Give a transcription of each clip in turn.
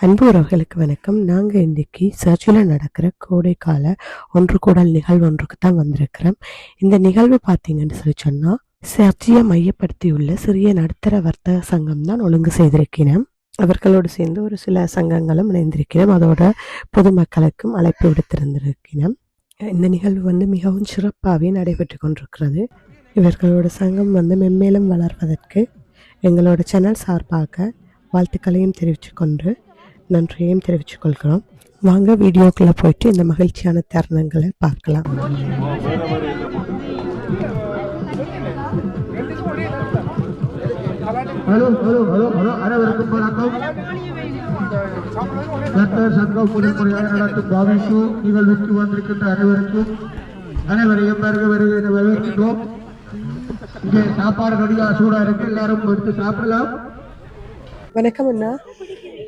அன்பு உறவுகளுக்கு வணக்கம். நாங்கள் இன்றைக்கி சர்ச்சில் நடக்கிற கோடைக்கால ஒன்று கூடல் நிகழ்வு ஒன்றுக்கு தான் வந்திருக்கிறோம். இந்த நிகழ்வு பார்த்தீங்கன்னு சொல்லி சொன்னால் சர்ச்சையை மையப்படுத்தியுள்ள சிறிய நடுத்தர வர்த்தக சங்கம் தான் ஒழுங்கு செய்திருக்கிறோம். அவர்களோடு சேர்ந்து ஒரு சில சங்கங்களும் இணைந்திருக்கிறோம். அதோட பொதுமக்களுக்கும் அழைப்பு விடுத்திருந்திருக்கிறோம். இந்த நிகழ்வு வந்து மிகவும் சிறப்பாகவே நடைபெற்று கொண்டிருக்கிறது. இவர்களோட சங்கம் வந்து மென்மேலும் வளர்வதற்கு எங்களோட சேனல் சார்பாக வாழ்த்துக்களையும் தெரிவித்து கொண்டு நன்றியையும் தெரிவித்துக்கொள்கிறோம். வாங்க வீடியோக்குள்ளே போயிட்டு இந்த மகிழ்ச்சியான தருணங்களை பார்க்கலாம். ஹலோ ஹலோ ஹலோ ஹலோ அனைவருக்கும் வணக்கம். டாக்டர் சங்கம் முறையாக நடத்தும் பாவிக்கு நிகழ்வுக்கு வந்திருக்கின்ற அனைவருக்கும் அனைவரையும் வருக வருக வரவேற்கின்றோம் இங்கே சாப்பாடு ரெடியாக சூடாக இருக்கு. எல்லாரும் எடுத்து சாப்பிடலாம். வணக்கம் அண்ணா.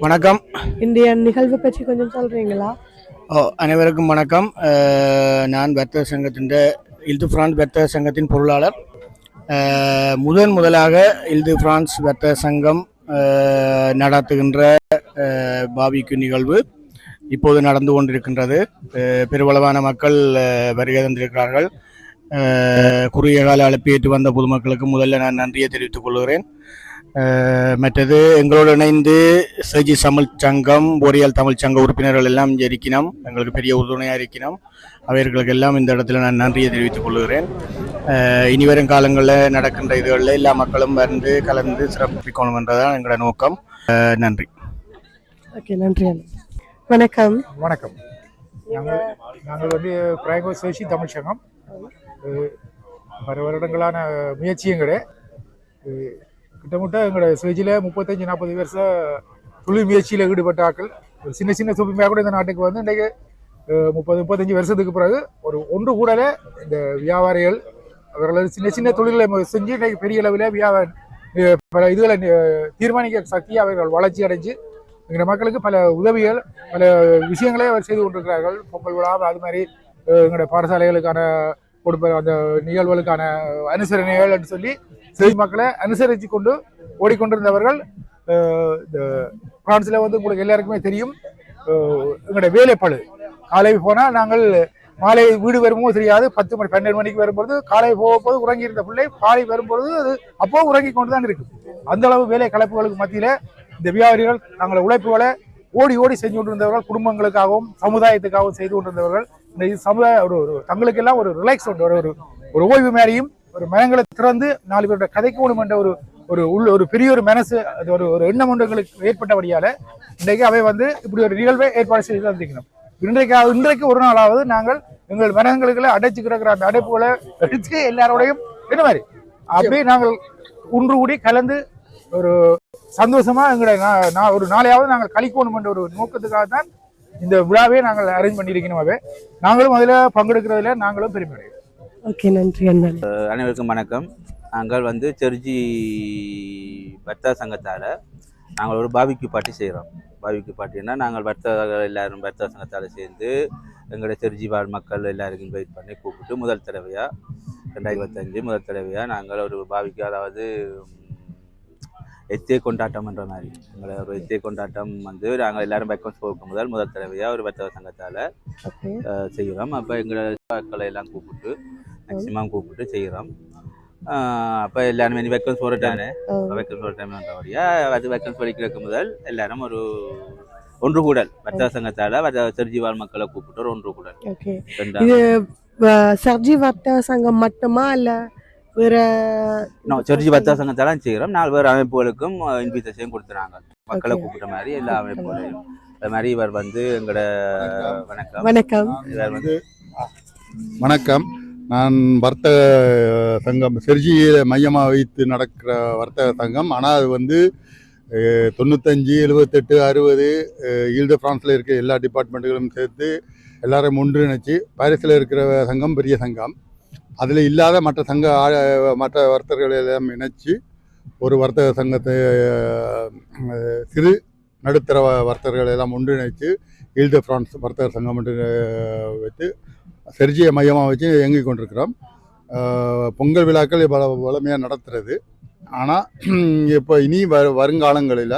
வணக்கம். இன்றைய நிகழ்வு பற்றி கொஞ்சம் சொல்கிறீங்களா ஓ அனைவருக்கும் வணக்கம். நான் வர்த்தக சங்கத்தின் இல்து பிரான்ஸ் வர்த்தக சங்கத்தின் பொருளாளர். முதன் முதலாக இல்து பிரான்ஸ் வர்த்தக சங்கம் நடத்துகின்ற பாபிக்கு நிகழ்வு இப்போது நடந்து கொண்டிருக்கின்றது. பெருவளவான மக்கள் வருகை தந்திருக்கிறார்கள். குறுகிய கால அழைப்பேற்று வந்த பொதுமக்களுக்கு முதல்ல நான் நன்றியை தெரிவித்துக் கொள்கிறேன். மற்றது எங்களோடு இணைந்து சஜி தமிழ் சங்கம் போரியல் தமிழ் சங்க உறுப்பினர்கள் எல்லாம் இருக்கணும் எங்களுக்கு பெரிய உறுதுணையாக இருக்கணும் அவர்களுக்கு எல்லாம் இந்த இடத்துல நான் நன்றியை தெரிவித்துக் கொள்கிறேன். இனி வரும் காலங்களில் நடக்கின்ற இதுகளில் எல்லா மக்களும் வந்து கலந்து சிறப்பிக்கணும் என்றதான் எங்களோட நோக்கம். நன்றி. ஓகே நன்றி வணக்கம். வணக்கம். நாங்கள் நாங்கள் வந்து பிராங்கோ சேஷி தமிழ் சங்கம். பல வருடங்களான முயற்சியும் கிடையாது கிட்டத்தட்ட எங்களோட ஸ்டேஜில் முப்பத்தஞ்சு நாற்பது வருஷம் தொழில் முயற்சியில் ஈடுபட்ட ஆட்கள் ஒரு சின்ன சின்ன தொழில்மையாக கூட இந்த நாட்டுக்கு வந்து இன்றைக்கு முப்பது முப்பத்தஞ்சு வருஷத்துக்கு பிறகு ஒரு ஒன்று கூடல இந்த வியாபாரிகள் அவர்களது சின்ன சின்ன தொழில்களை செஞ்சு இன்றைக்கு பெரிய அளவில் வியாபார பல இதுகளை தீர்மானிக்க சக்தி அவர்கள் வளர்ச்சி அடைஞ்சு எங்கள் மக்களுக்கு பல உதவிகள் பல விஷயங்களை அவர் செய்து கொண்டிருக்கிறார்கள். பொங்கல் விழா அது மாதிரி எங்களோட பாடசாலைகளுக்கான கொடுப்ப அந்த நிகழ்வுகளுக்கான அனுசரணைகள் என்று சொல்லி செய்தி மக்களை அனுசரித்து கொண்டு ஓடிக்கொண்டிருந்தவர்கள் இந்த பிரான்ஸில் வந்து உங்களுக்கு எல்லாருக்குமே தெரியும் எங்களுடைய வேலைப்பழு காலை போனால் நாங்கள் மாலை வீடு வரும்போது தெரியாது பத்து மணி பன்னெண்டு மணிக்கு வரும்பொழுது காலை போகும்போது உறங்கி இருந்த பிள்ளை காலை வரும்பொழுது அது அப்போ உறங்கி கொண்டு தான் இருக்கு. அந்த அளவு வேலை கலப்புகளுக்கு மத்தியில் இந்த வியாபாரிகள் தங்களை உழைப்புகளை ஓடி ஓடி செஞ்சு கொண்டிருந்தவர்கள் குடும்பங்களுக்காகவும் சமுதாயத்துக்காகவும் செய்து கொண்டிருந்தவர்கள். இந்த சமுதாய ஒரு ஒரு தங்களுக்கெல்லாம் ஒரு ரிலாக்ஸ் ஒரு ஒரு ஒரு ஓய்வு மாதிரியும் ஒரு மனங்களை திறந்து நாலு பேருடைய கதைக்கணும் என்ற ஒரு ஒரு உள்ள ஒரு பெரிய ஒரு மனசு அது ஒரு ஒரு எண்ணம் ஒன்று எங்களுக்கு ஏற்பட்டபடியால இன்றைக்கு அவை வந்து இப்படி ஒரு நிகழ்வை ஏற்பாடு செய்து தந்திருக்கணும் இன்றைக்கு இன்றைக்கு ஒரு நாளாவது நாங்கள் எங்கள் மனங்களுக்குள்ள அடைச்சு கிடக்கிற அந்த அடைப்புகளை எடுத்து எல்லாரோடையும் என்ன மாதிரி? அப்படியே நாங்கள் ஒன்று கூடி கலந்து ஒரு சந்தோஷமா எங்களை நா- நா- ஒரு நாளையாவது நாங்கள் கழிக்கணும் என்ற ஒரு நோக்கத்துக்காக தான் இந்த விழாவே நாங்கள் அரேஞ்ச் பண்ணியிருக்கணுமாவே நாங்களும் அதில் பங்கெடுக்கிறதுல நாங்களும் பெருமையடையும் ஓகே நன்றி அண்ணன் அனைவருக்கும் வணக்கம். நாங்கள் வந்து செர்ஜி வர்த்தக சங்கத்தால் நாங்கள் ஒரு பாபிக்கு பார்ட்டி செய்கிறோம் பாபிக்கு பார்ட்டினா நாங்கள் வர்த்தகர்கள் எல்லாரும் வர்த்தக சங்கத்தால் சேர்ந்து எங்களுடைய செர்ஜி வாழ் மக்கள் எல்லாருக்கும் இன்வைட் பண்ணி கூப்பிட்டு முதல் தடவையாக ரெண்டாயிரத்தி இருபத்தஞ்சு முதல் தடவையாக நாங்கள் ஒரு பாபிக்கு அதாவது எத்தே கொண்டாட்டம் என்ற மாதிரி. எங்களை ஒரு எத்தே கொண்டாட்டம் வந்து நாங்கள் எல்லாரும் பேக்கன்ஸ் போகும் முதல் முதல் தடவையாக ஒரு வர்த்தக சங்கத்தால் செய்கிறோம் அப்போ எங்களை மக்களை எல்லாம் கூப்பிட்டு மேக்ஸிமம் கூப்பிட்டு செய்கிறோம் அப்போ எல்லாருமே நீ வெக்கன்ஸ் போகிற டைம் வெக்கன்ஸ் போகிற டைம் வந்தபடியா அது வெக்கன்ஸ் படிக்கிறதுக்கு முதல் எல்லாரும் ஒரு ஒன்று கூடல் வர்த்தக சங்கத்தால் வாழ் மக்களை கூப்பிட்டு ஒரு ஒன்று கூடல் இது சர்ஜி வர்த்தக சங்கம் மட்டுமா இல்ல வேற செர்ஜி வர்த்தக சங்கத்தாலும் செய்கிறோம் நாலு பேர் அமைப்புகளுக்கும் இன்விடேஷன் கொடுத்துறாங்க மக்களை. கூப்பிட்ட மாதிரி எல்லா அமைப்புகளையும் அது மாதிரி இவர் வந்து எங்களோட வணக்கம் வணக்கம் இவர் வந்து வணக்கம் நான் வர்த்தக சங்கம் செர்ஜியை மையமாக வைத்து நடக்கிற வர்த்தக சங்கம் ஆனால் அது வந்து தொண்ணூத்தஞ்சு எழுபத்தெட்டு அறுபது ஈல்டு ஃப்ரான்ஸில் இருக்கிற எல்லா டிபார்ட்மெண்ட்டுகளும் சேர்த்து எல்லாரையும் ஒன்றிணைச்சு பாரிஸில் இருக்கிற சங்கம் பெரிய சங்கம் அதில் இல்லாத மற்ற சங்க மற்ற வர்த்தகர்கள் எல்லாம் இணைச்சி ஒரு வர்த்தக சங்கத்தை சிறு நடுத்தர வ- வர்த்தகர்கள் எல்லாம் ஒன்றிணைச்சு ஈல்டு ஃப்ரான்ஸ் வர்த்தக சங்கம் என்று வைத்து செர்ஜியை மையமாக வச்சு இயங்கிக் கொண்டிருக்கிறோம். பொங்கல் விழாக்கள் பல வளமையாக நடத்துறது. ஆனால் இப்போ இனி வ வருங்காலங்களில்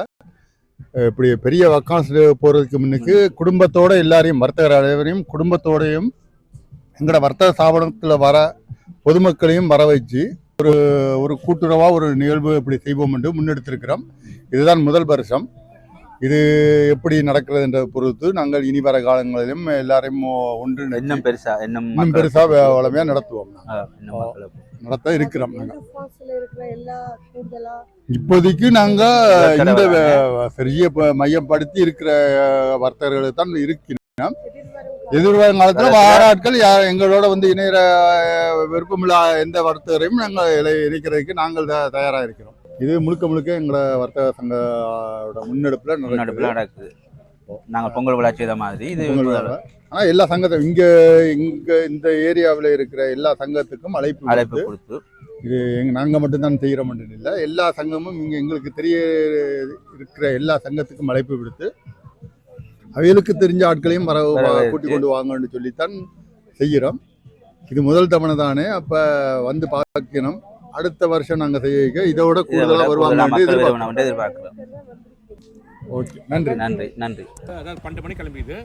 இப்படி பெரிய வக்கான்ஸ் போகிறதுக்கு முன்னுக்கு குடும்பத்தோடு எல்லாரையும் வர்த்தகர் அனைவரையும் குடும்பத்தோடையும் எங்களோட வர்த்தக ஸ்தாபனத்தில் வர பொதுமக்களையும் வர வச்சு ஒரு ஒரு கூட்டுறவாக ஒரு நிகழ்வு இப்படி செய்வோம் என்று முன்னெடுத்திருக்கிறோம். இதுதான் முதல் வருஷம். இது எப்படி நடக்கிறதுன்றதை பொறுத்து நாங்கள் இனி வர காலங்களிலும் எல்லாரையும் ஒன்று இன்னும் பெருசா இன்னும் பெருசாக வளமையாக நடத்துவோம் நடத்த இருக்கிறோம் நாங்கள். இருக்கிற எல்லா கூடுதலா இப்போதைக்கு நாங்க இந்த பெரிய ப- மையப்படுத்தி இருக்கிற வர்த்தகர்கள் தான் இருக்கிறோம். எதிர்வரும் காலத்துல வார ஆட்கள் யா- எங்களோட வந்து இணையற அஹ், விருப்பமில்லா எந்த வர்த்தகரையும் நாங்கள் இணை- இணைக்கிறதுக்கு நாங்கள் த- தயாரா இருக்கிறோம். இது முழுக்க முழுக்க எங்களோட வர்த்தக சங்கோட முன்னெடுப்புல முன்னெடுப்புல நடக்குது. நடக்குது நாங்க பொங்கல் விழா செய்த மாதிரி இது பொங்கல் முதல். விழா. ஆனா எல்லா சங்கத்தையும் இங்க இங்க இந்த ஏரியாவில் இருக்கிற எல்லா சங்கத்துக்கும் அழைப்பு அழைப்பு கொடுத்து, இது எங்க நாங்க மட்டும்தான் செய்கிறோம் இல்லை எல்லா சங்கமும் இங்க எங்களுக்கு தெரிய இருக்கிற எல்லா சங்கத்துக்கும் அழைப்பு விடுத்து அவைகளுக்கு தெரிஞ்ச ஆட்களையும் வர. கூட்டி கொண்டு வாங்கன்னு சொல்லித்தான் செய்கிறோம் இது முதல் தவணை தானே அப்ப வந்து பார்க்கணும் அடுத்த வருஷம் நாங்க செய்ய இதை விட கூடுதலா கூடுதலா வருவாங்க எதிர்பார்க்கிறோம். ஓகே நன்றி. நன்றி நன்றி. அதாவது பன்னெண்டு மணிக்கு கிளம்பிது.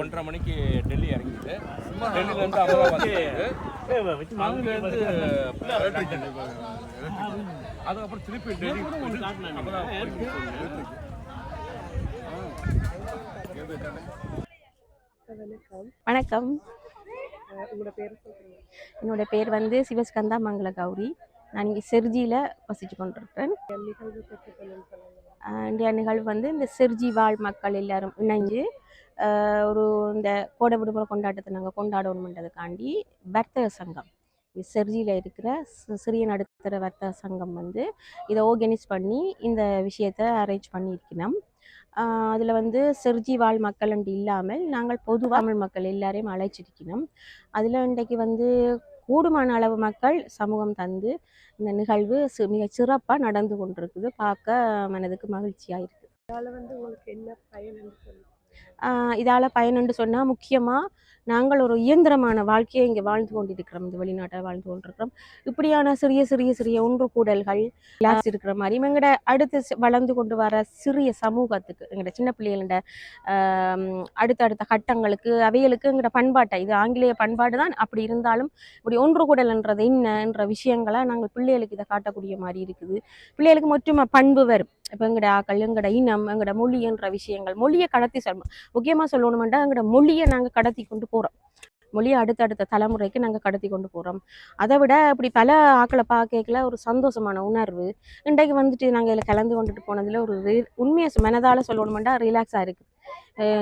ஒன்றரை மணிக்கு டெல்லி இறங்கிது. டெல்லியில இருந்து அகமதாபாத். அங்கிருந்து அதுக்கப்புறம் திருப்பி டெல்லி வணக்கம். உங்களோட பேர் சொல்றீங்க. என்னோட பேர் வந்து சிவஸ்கந்தா மங்கள கௌரி நான் இங்கே செர்ஜியில் வசித்து கொண்டிருக்கிறேன். நிகழ்வு இன்றைய நிகழ்வு வந்து இந்த செர்ஜி வாழ் மக்கள் எல்லாரும் இணைஞ்சு ஒரு இந்த கோடை விடுமுறை கொண்டாட்டத்தை நாங்கள் கொண்டாடணுன்றதுக்காண்டி வர்த்தக சங்கம். இது செர்ஜியில் இருக்கிற சிறிய நடுத்தர வர்த்தக சங்கம் வந்து இதை ஆர்கனைஸ் பண்ணி இந்த விஷயத்தை அரேஞ்ச் பண்ணியிருக்கணும். அதில் வந்து செர்ஜி வாழ் மக்கள் என்று இல்லாமல் நாங்கள் பொது தமிழ் மக்கள் எல்லாரையும் அழைச்சிருக்கணும். அதில் இன்றைக்கு வந்து கூடுமான அளவு மக்கள் சமூகம் தந்து இந்த நிகழ்வு மிக சிறப்பாக நடந்து கொண்டிருக்குது. பார்க்க மனதுக்கு மகிழ்ச்சியாக இருக்குது. இதால வந்து உங்களுக்கு என்ன பயன் இதால் பயனுண்டு சொன்னால் முக்கியமாக நாங்கள் ஒரு இயந்திரமான வாழ்க்கையை இங்கே வாழ்ந்து கொண்டிருக்கிறோம். இந்த வெளிநாட்டில் வாழ்ந்து கொண்டிருக்கிறோம். இப்படியான சிறிய சிறிய சிறிய ஒன்று கூடல்கள் இருக்கிற மாதிரி எங்கட அடுத்து வளர்ந்து கொண்டு வர சிறிய சமூகத்துக்கு எங்கட சின்ன பிள்ளைகளோட அடுத்தடுத்த கட்டங்களுக்கு அவைகளுக்கு எங்கட பண்பாட்டை இது ஆங்கிலேய பண்பாடு தான். அப்படி இருந்தாலும் இப்படி ஒன்று கூடல்ன்றது என்னன்ற விஷயங்களை நாங்கள் பிள்ளைகளுக்கு இதை காட்டக்கூடிய மாதிரி இருக்குது. பிள்ளைகளுக்கு மற்றும் பண்பு வரும். இப்போ எங்கட ஆக்கள் எங்கட இனம் எங்கட மொழின்ற விஷயங்கள் மொழியை கடத்தி சொல்லணும் முக்கியமாக சொல்லணுமெண்டா எங்கட மொழியை நாங்கள் கடத்தி கொண்டு போகிறோம் மொழியை அடுத்தடுத்த தலைமுறைக்கு நாங்கள் கடத்தி கொண்டு போகிறோம் அதை விட இப்படி பல ஆக்களை பார்க்கல ஒரு சந்தோஷமான உணர்வு. இன்றைக்கு வந்துட்டு நாங்கள் இதில் கலந்து கொண்டுட்டு போனதில் ஒரு உண்மையை மனதால் சொல்லணுமெண்டா ரிலாக்ஸாக இருக்குது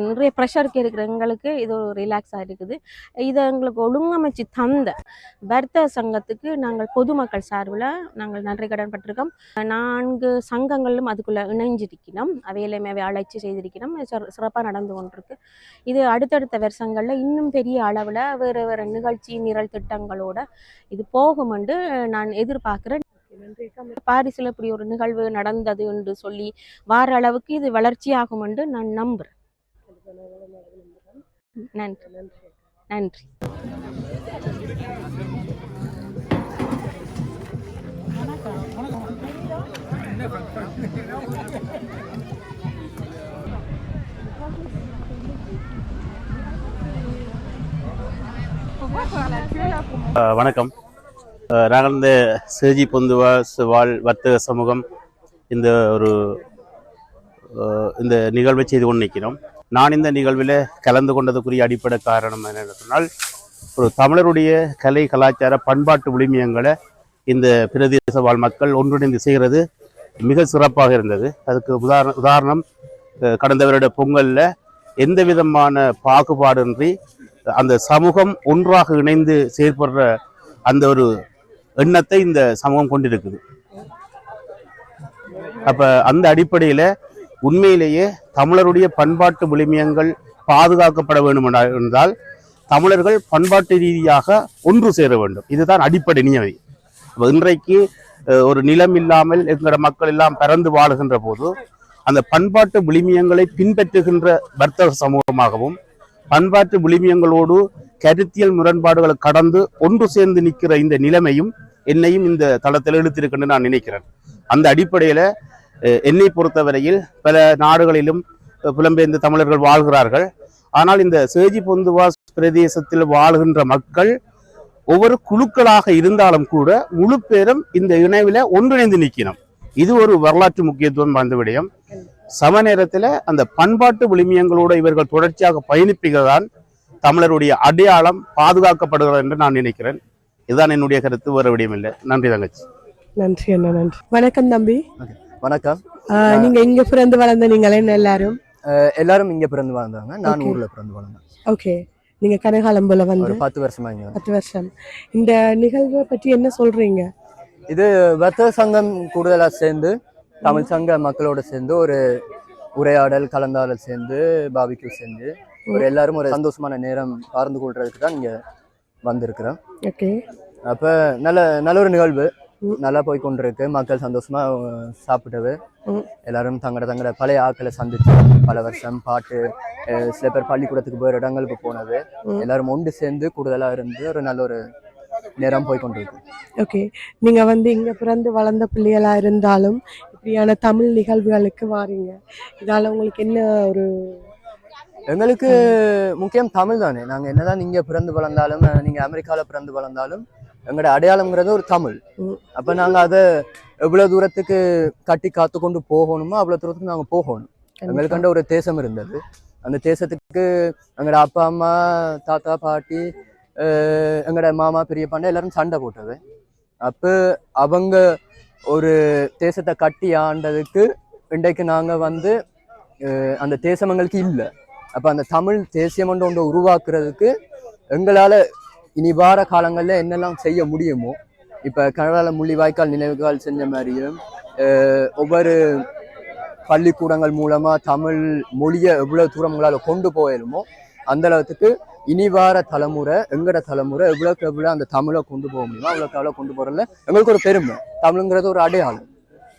நிறைய ப்ரெஷருக்கு இருக்கிற எங்களுக்கு இது ஒரு ரிலாக்ஸாக இருக்குது. இதை எங்களுக்கு ஒழுங்கமைச்சு தந்த வர்த்தக சங்கத்துக்கு நாங்கள் பொதுமக்கள் சார்பில் நாங்கள் நன்றி கடன் பட்டிருக்கோம். நான்கு சங்கங்களும் அதுக்குள்ளே இணைஞ்சிருக்கணும். அவையிலுமே அவை அழைச்சி செய்திருக்கணும். சிறப்பாக நடந்து கொண்டிருக்கு. இது அடுத்தடுத்த வருஷங்களில் இன்னும் பெரிய அளவில் வேறு வேறு நிகழ்ச்சி நிரல் திட்டங்களோட இது போகும் என்று நான் எதிர்பார்க்குறேன். பாரிஸில் இப்படி ஒரு நிகழ்வு நடந்தது என்று சொல்லி வார அளவுக்கு இது வளர்ச்சியாகும் என்று நான் நம்புகிறேன் நன்றி. நன்றி. வணக்கம். நாங்கள் இந்த சேஜி பொந்துவா வாழ் வர்த்தக சமூகம் இந்த ஒரு இந்த நிகழ்வை செய்து கொண்டு நிற்கிறோம் நான் இந்த நிகழ்வில் கலந்து கொண்டதுக்குரிய அடிப்படை காரணம் என்னென்னு சொன்னால் ஒரு தமிழருடைய கலை கலாச்சார பண்பாட்டு விளிமியங்களை இந்த பிரதேச வாழ் மக்கள் ஒன்றிணைந்து செய்கிறது மிக சிறப்பாக இருந்தது. அதுக்கு உதாரண உதாரணம் கடந்த வருட பொங்கலில் எந்த விதமான பாகுபாடின்றி அந்த சமூகம் ஒன்றாக இணைந்து செயற்படுற அந்த ஒரு எண்ணத்தை இந்த சமூகம் கொண்டிருக்குது. அப்ப அந்த அடிப்படையில உண்மையிலேயே தமிழருடைய பண்பாட்டு விளிமியங்கள் பாதுகாக்கப்பட வேண்டும் என்றால் தமிழர்கள் பண்பாட்டு ரீதியாக ஒன்று சேர வேண்டும். இதுதான் அடிப்படை நியதி இன்றைக்கு ஒரு நிலம் இல்லாமல் எங்களோட மக்கள் எல்லாம் பறந்து வாழுகின்ற போது அந்த பண்பாட்டு விளிமியங்களை பின்பற்றுகின்ற வர்த்தக சமூகமாகவும் பண்பாட்டு விளிமியங்களோடு கருத்தியல் முரண்பாடுகளை கடந்து ஒன்று சேர்ந்து நிற்கிற இந்த நிலைமையும் என்னையும் இந்த தளத்தில் இழுத்திருக்குன்னு நான் நினைக்கிறேன். அந்த அடிப்படையில் என்னை பொறுத்தவரையில் பல நாடுகளிலும் புலம்பெயர்ந்த தமிழர்கள் வாழ்கிறார்கள். ஆனால் இந்த சேஜி பொந்துவாஸ் பிரதேசத்தில் வாழ்கின்ற மக்கள் ஒவ்வொரு குழுக்களாக இருந்தாலும் கூட முழு பேரும் இந்த இணைவில ஒன்றிணைந்து நிற்கணும். இது ஒரு வரலாற்று முக்கியத்துவம் வாய்ந்த விடயம். சம நேரத்தில் அந்த பண்பாட்டு விளிமியங்களோடு இவர்கள் தொடர்ச்சியாக பயணிப்பதுதான் தமிழருடைய அடையாளம் பாதுகாக்கப்படுகிறது என்று நான் நினைக்கிறேன். இதுதான் என்னுடைய கருத்து வேறு விடயம் இல்லை. நன்றி தங்கச்சி. நன்றி அண்ணா நன்றி. வணக்கம் தம்பி. வணக்கம். நீங்க இங்க பிறந்து வளர்ந்த நீங்கள் என்ன எல்லாரும்? எல்லாரும் இங்க பிறந்து வாழ்ந்தாங்க நான் Okay. ஊர்ல பிறந்து வளர்ந்தேன் ஓகே நீங்க கனகாலம்புல வந்து. ஒரு பத்து வருஷமா இங்க பத்து வருஷம். இந்த நிகழ்வை பற்றி என்ன சொல்றீங்க? இது வர்த்தக சங்கம் கூடுதலா சேர்ந்து தமிழ் சங்க மக்களோட சேர்ந்து ஒரு உரையாடல் கலந்தாடல் சேர்ந்து பாபிக்யூ சேர்ந்து ஒரு எல்லாரும் ஒரு சந்தோஷமான நேரம் பகிர்ந்து கொள்றதுக்கு தான் இங்க வந்திருக்கிறோம். ஓகே. அப்ப நல்ல நல்ல ஒரு நிகழ்வு. நல்லா போய் கொண்டிருக்கு மக்கள் சந்தோஷமா சாப்பிட்டது. எல்லாரும் தங்கட தங்கட பழைய ஆட்களை சந்திச்சு பல வருஷம் பாட்டு சில பேர் பள்ளிக்கூடத்துக்கு வேறு இடங்களுக்கு போனது. எல்லாரும் ஒன்று சேர்ந்து கூடுதலா இருந்து ஒரு நல்ல ஒரு நேரம் போய் கொண்டிருக்கு ஓகே. நீங்க வந்து இங்க பிறந்து வளர்ந்த பிள்ளைகளா இருந்தாலும் இப்படியான தமிழ் நிகழ்வுகளுக்கு வாரீங்க. இதால உங்களுக்கு என்ன ஒரு எங்களுக்கு முக்கியம் தமிழ் தானே. நாங்க என்னதான் நீங்க பிறந்து வளர்ந்தாலும் அஹ், நீங்க அமெரிக்கால பிறந்து வளர்ந்தாலும் எங்களோட அடையாளம்ங்கிறது ஒரு தமிழ். அப்ப நாங்க அதை எவ்வளவு தூரத்துக்கு கட்டி காத்து கொண்டு போகணுமோ அவ்வளவு தூரத்துக்கு நாங்க போகணும். எங்களுக்காண்ட ஒரு தேசம் இருந்தது. அந்த தேசத்துக்கு எங்களோட அப்பா அம்மா தாத்தா பாட்டி எங்களோட மாமா பெரியப்பாண்ட எல்லாரும் சண்டை போட்டது. அப்போ அவங்க ஒரு தேசத்தை கட்டி ஆண்டதுக்கு இன்றைக்கு நாங்கள் வந்து அந்த தேசம் எங்களுக்கு இல்லை. அப்போ அந்த தமிழ் தேசியம் ஒன்று ஒன்று உருவாக்குறதுக்கு எங்களால் இனி வார காலங்களில் என்னெல்லாம் செய்ய முடியுமோ இப்போ கனடால முள்ளிவாய்க்கால் நினைவுகள் செஞ்ச மாதிரியும் ஒவ்வொரு பள்ளிக்கூடங்கள் மூலமாக தமிழ் மொழியை எவ்வளோ தூரம் கொண்டு போயிடுமோ அந்த அளவுக்கு இனி வார தலைமுறை எங்கட தலைமுறை எவ்வளோக்கு எவ்வளோ அந்த தமிழை கொண்டு போக முடியுமோ அவ்வளோக்கு அவ்வளோ கொண்டு போறதுல எங்களுக்கு ஒரு பெருமை. தமிழுங்கிறது ஒரு அடையாளம்.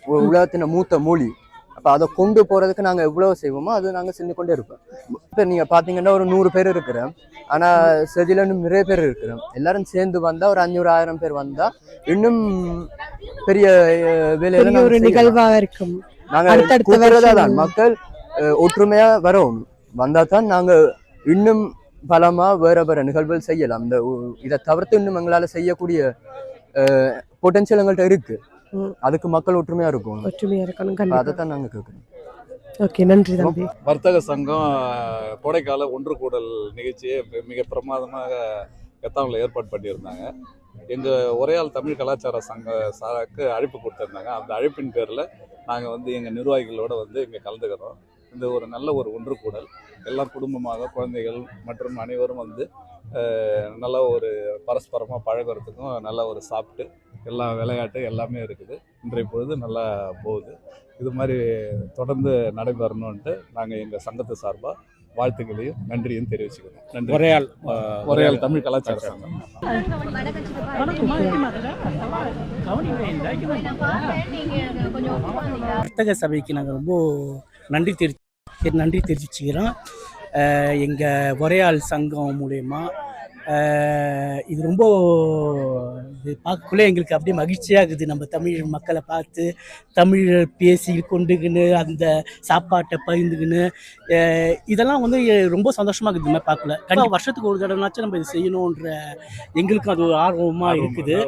உலகத்தின உலகத்தின் மூத்த மொழி. அப்ப அதை கொண்டு போறதுக்கு நாங்க எவ்வளவு செய்வோமோ அது நாங்க செஞ்சு கொண்டே இருப்போம். இப்ப நீங்க பாத்தீங்கன்னா ஒரு நூறு பேர் இருக்கிறோம். ஆனா செதில இன்னும் நிறைய பேர் இருக்கிறோம். எல்லாரும் சேர்ந்து வந்தா ஒரு அஞ்சூறு ஆயிரம் பேர் வந்தா இன்னும் பெரிய வேலையில ஒரு. நிகழ்வாக இருக்கும். நாங்க அடுத்தடுத்த கூப்பிடுறதா வருஷங்கள். தான் மக்கள் அஹ், ஒற்றுமையா வரணும். வந்தா தான் நாங்க இன்னும் பலமா வேற வேற நிகழ்வுகள் செய்யலாம். இந்த இதை தவிர்த்து இன்னும் எங்களால செய்யக்கூடிய பொட்டன்ஷியல் எங்கள்கிட்ட இருக்கு. ம். அதுக்கு மக்கள் ஒற்றுமையா இருக்கும் ஒற்றுமையா இருக்கணும் அதை தான் நாங்க கேட்கறோம் ஓகே நன்றி தம்பி. வர்த்தக சங்கம் கோடைக்கால ஒன்று கூடல் நிகழ்ச்சியை மிக- மிக பிரமாதமாக கத்தாவில் ஏற்பாடு பண்ணியிருந்தாங்க. எங்கள் உரையால் தமிழ் கலாச்சார சங்க சாருக்கு அழைப்பு கொடுத்துருந்தாங்க. அந்த அழைப்பின் பேரில் நாங்கள் வந்து எங்கள் நிர்வாகிகளோட வந்து இங்கே கலந்துக்கிறோம். இந்த ஒரு நல்ல ஒரு ஒன்று கூடல் எல்லாம் குடும்பமாக குழந்தைகள் மற்றும் அனைவரும் வந்து நல்ல ஒரு பரஸ்பரமாக பழகுறதுக்கும் நல்ல ஒரு சாப்பிட்டு எல்லா விளையாட்டு எல்லாமே இருக்குது. இன்றைய பொழுது நல்லா போகுது. இது மாதிரி தொடர்ந்து நடைபெறணுன்ட்டு நாங்கள் எங்கள் சங்கத்து சார்பாக வாழ்த்துக்களையும் நன்றியும் தெரிவிச்சுக்கிறோம். நன்றி. உரையால் உரையால் தமிழ் கலாச்சார சங்கம். வர்த்தக சபைக்கு நாங்கள் ரொம்ப நன்றி தெரி நன்றி தெரிவிச்சுக்கிறோம். எங்கள் உரையாள் சங்கம் மூலயமா இது ரொம்ப இது பார்க்கக்குள்ளே எங்களுக்கு அப்படியே மகிழ்ச்சியாக இருக்குது. நம்ம தமிழ் மக்களை பார்த்து தமிழ் பேசி கொண்டுக்கின்னு அந்த சாப்பாட்டை பகிர்ந்துக்கின்னு இதெல்லாம் வந்து ரொம்ப சந்தோஷமாக இருக்குது இந்த மாதிரி பார்க்கல. கண்டிப்பாக வருஷத்துக்கு ஒரு தடவைனாச்சும் நம்ம இது செய்யணுன்ற எங்களுக்கும் அது ஒரு ஆர்வமாக இருக்குது.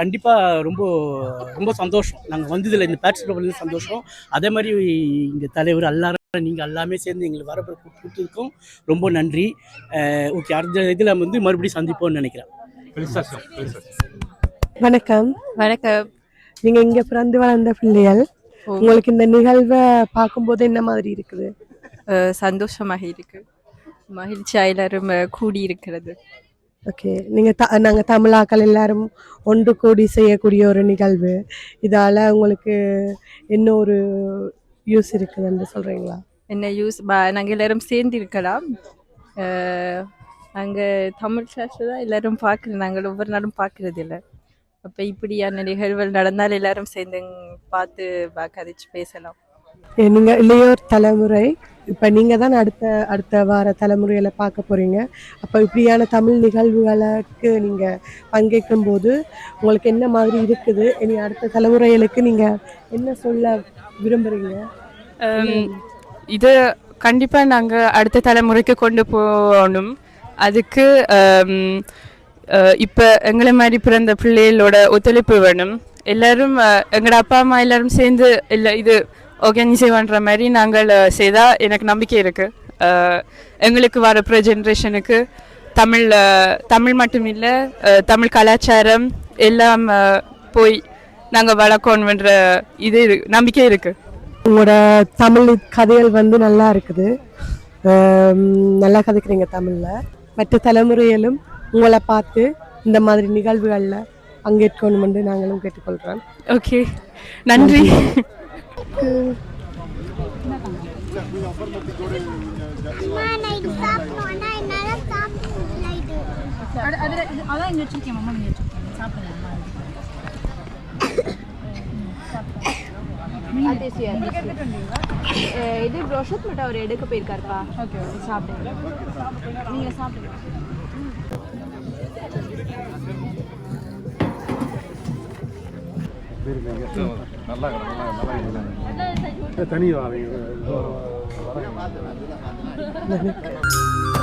கண்டிப்பாக ரொம்ப ரொம்ப சந்தோஷம். நாங்கள் வந்ததில் இந்த பேட்ஸ் சந்தோஷம். அதே மாதிரி இங்கே தலைவர் எல்லாரும் நீங்கள் எல்லாமே சேர்ந்து எங்களுக்கு வர கொடுத்ததுக்கும் ரொம்ப நன்றி. ஓகே அடுத்த இதில் வந்து மறுபடியும் சந்திப்போம்னு நினைக்கிறேன். வணக்கம். வணக்கம். நீங்க இங்க பிறந்து வளர்ந்த பிள்ளைகள் உங்களுக்கு இந்த நிகழ்வை பார்க்கும்போது என்ன மாதிரி இருக்குது? சந்தோஷமாக இருக்கு. மகிழ்ச்சியா எல்லாரும் கூடி இருக்கிறது ஓகே நீங்க த நாங்க தமிழாக்கள் எல்லாரும் ஒன்று கூடி செய்யக்கூடிய ஒரு நிகழ்வு. இதால உங்களுக்கு என்ன ஒரு யூஸ் இருக்குதுன்னு சொல்கிறீங்களா என்ன யூஸ் நாங்கள் எல்லோரும் சேர்ந்து இருக்கலாம். நாங்கள் தமிழ் கிளாஸ் தான் எல்லோரும் பார்க்குறோம் நாங்கள் ஒவ்வொரு நாளும் பார்க்குறது இல்லை. அப்போ இப்படியான நிகழ்வுகள் நடந்தால் எல்லாரும் சேர்ந்து பார்த்து கதைச்சு பேசலாம். நீங்கள் இளையோர் தலைமுறை. இப்போ நீங்கள் தான் அடுத்த அடுத்த வார தலைமுறையில் பார்க்க போகிறீங்க அப்போ இப்படியான தமிழ் நிகழ்வுகளுக்கு நீங்கள் பங்கேற்கும் போது உங்களுக்கு என்ன மாதிரி இருக்குது? இனி அடுத்த தலைமுறைகளுக்கு நீங்கள் என்ன சொல்ல விரும்புகிறீங்க இது கண்டிப்பாக நாங்கள் அடுத்த தலைமுறைக்கு கொண்டு போகணும். அதுக்கு இப்போ எங்களை மாதிரி பிறந்த பிள்ளைகளோட ஒத்துழைப்பு வேணும். எல்லாரும் எங்களோட அப்பா அம்மா எல்லாரும் சேர்ந்து இல்லை இது ஆர்கனைஸ் பண்ணுற மாதிரி நாங்கள் அஹ், செய்தா எனக்கு நம்பிக்கை இருக்குது எங்களுக்கு வர ப்ரோ ஜென்ரேஷனுக்கு தமிழ் தமிழ் மட்டும் இல்லை தமிழ் கலாச்சாரம் எல்லாம் போய் நாங்கள் வளர்க்கணுன்ற இது நம்பிக்கை இருக்குது உங்களோட தமிழ் கதைகள் வந்து நல்லா இருக்குது. நல்லா கதைக்கிறீங்க தமிழில். மற்ற தலைமுறையிலும் உங்களை பார்த்து இந்த மாதிரி நிகழ்வுகளில் பங்கேற்கணுமென்று நாங்களும் கேட்டுக்கொள்கிறோம் ஓகே நன்றி. அதான் இங்கே வச்சிருக்கேன் மாமா இங்கே வச்சிருக்கேன் சாப்பிடுங்க இது ரோஷத் மட்டும் அவர் எடுக்க போயிருக்காருப்பா ஓகே சாப்பிடுங்க நீங்க சாப்பிடுங்க தனியாக